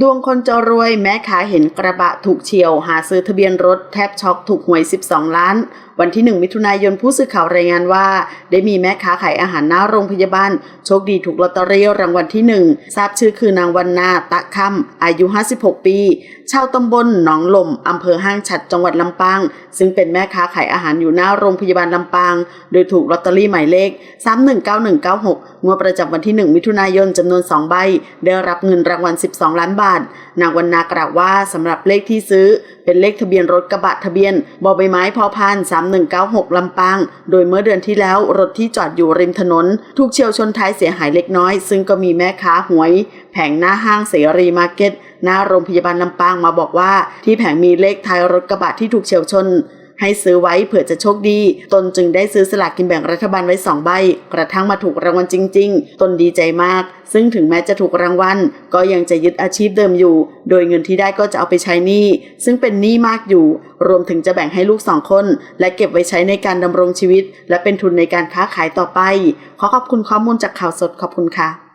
ดวงคนจะรวยแม้ขาเห็นกระบะถูกเฉียว หาซื้อทะเบียนรถแทบช็อกถูกหวย 12 ล้าน วันที่ 1 มิถุนายนผู้สื่อข่าวรายงานว่า ได้มีแม่ค้าขายอาหารหน้าโรงพยาบาล โชคดีถูกลอตเตอรี่รางวัลที่ 1 ทราบชื่อคือนางวันนาตะคำอายุ 56 ปี ชาวตำบลหนองหล่มอำเภอห้างฉัดจังหวัดลำปาง ซึ่งเป็นแม่ค้าขายอาหารอยู่หน้าโรงพยาบาลลำปาง โดยถูกลอตเตอรี่หมายเลข 319196งวดประจำวันที่ 1 มิถุนายนจำนวน2ใบได้รับเงินรางวัล 12 ล้านบาทนางวันนากล่าวว่าสำหรับเลขที่ซื้อ เป็นเลขทะเบียนรถกระบะทะเบียนบอใบไม้พอพาน3196ลำปาง โดยเมื่อเดือนที่แล้วรถที่จอดอยู่ริมถนน ถูกเฉียวชนท้ายเสียหายเล็กน้อย ซึ่งก็มีแม่ค้าหวย แผงหน้าห้างเสรีมาร์เก็ตหน้าโรงพยาบาลลำปางมาบอกว่า ที่แผงมีเลขท้ายรถกระบะที่ถูกเฉียวชน ให้ซื้อไว้เผื่อจะโชคดี ตนจึงได้ซื้อสลากกินแบ่งรัฐบาลไว้สองใบ กระทั่งมาถูกรางวัลจริง ๆ ตนดีใจมาก ซึ่งถึงแม้จะถูกรางวัลก็ยังจะยึดอาชีพเดิมอยู่ โดยเงินที่ได้ก็จะเอาไปใช้หนี้ ซึ่งเป็นหนี้มากอยู่ รวมถึงจะแบ่งให้ลูกสองคน และเก็บไว้ใช้ในการดำรงชีวิต และเป็นทุนในการค้าขายต่อไป ขอขอบคุณข้อมูลจากข่าวสดขอบคุณค่ะ